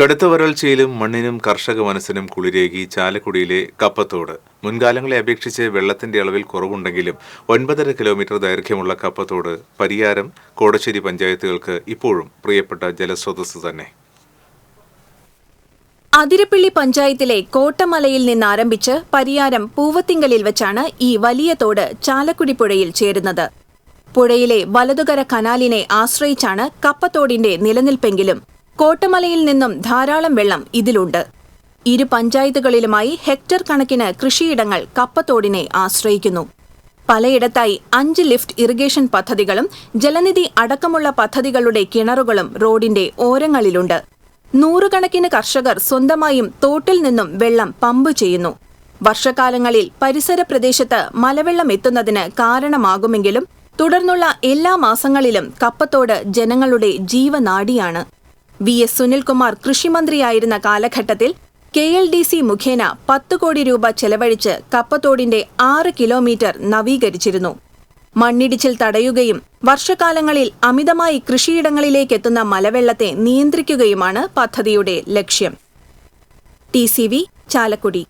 കടുത്ത വരൾച്ചയിലും മണ്ണിനും കർഷക മനസ്സിനും കുളിരേകി ചാലക്കുടിയിലെ കപ്പത്തോട്. മുൻകാലങ്ങളെ അപേക്ഷിച്ച് വെള്ളത്തിന്റെ അളവിൽ കുറവുണ്ടെങ്കിലും ഒൻപതര കിലോമീറ്റർ ദൈർഘ്യമുള്ള കപ്പത്തോട് പരിയാരം കോടശ്ശേരി പഞ്ചായത്തുകൾക്ക് ഇപ്പോഴും പ്രിയപ്പെട്ട ജലസ്രോതസ് തന്നെ. അതിരപ്പള്ളി പഞ്ചായത്തിലെ കോട്ടമലയിൽ നിന്നാരംഭിച്ച് പരിയാരം പൂവത്തിങ്കലിൽ വെച്ചാണ് ഈ വലിയ തോട് ചാലക്കുടി പുഴയിൽ ചേരുന്നത്. പുഴയിലെ വലതുകര കനാലിനെ ആശ്രയിച്ചാണ് കപ്പത്തോടിന്റെ നിലനിൽപ്പെങ്കിലും കോട്ടമലയിൽ നിന്നും ധാരാളം വെള്ളം ഇതിലുണ്ട്. ഇരു പഞ്ചായത്തുകളിലുമായി ഹെക്ടർ കണക്കിന് കൃഷിയിടങ്ങൾ കപ്പത്തോടിനെ ആശ്രയിക്കുന്നു. പലയിടത്തായി അഞ്ച് ലിഫ്റ്റ് ഇറിഗേഷൻ പദ്ധതികളും ജലനിധി അടക്കമുള്ള പദ്ധതികളുടെ കിണറുകളും റോഡിന്റെ ഓരങ്ങളിലുണ്ട്. നൂറുകണക്കിന് കർഷകർ സ്വന്തമായും തോട്ടിൽ നിന്നും വെള്ളം പമ്പ് ചെയ്യുന്നു. വർഷകാലങ്ങളിൽ പരിസര പ്രദേശത്ത് മലവെള്ളം എത്തുന്നതിന് കാരണമാകുമെങ്കിലും തുടർന്നുള്ള എല്ലാ മാസങ്ങളിലും കപ്പത്തോട് ജനങ്ങളുടെ ജീവനാഡിയാണ് വി എസ് സുനിൽകുമാർ കൃഷിമന്ത്രിയായിരുന്ന കാലഘട്ടത്തിൽ കെ എൽ ഡി സി മുഖേന പത്ത് കോടി രൂപ ചെലവഴിച്ച് കപ്പത്തോടിന്റെ ആറ് കിലോമീറ്റർ നവീകരിച്ചിരുന്നു. മണ്ണിടിച്ചിൽ തടയുകയും വർഷകാലങ്ങളിൽ അമിതമായി കൃഷിയിടങ്ങളിലേക്കെത്തുന്ന മലവെള്ളത്തെ നിയന്ത്രിക്കുകയുമാണ് പദ്ധതിയുടെ ലക്ഷ്യം. ടി ചാലക്കുടി.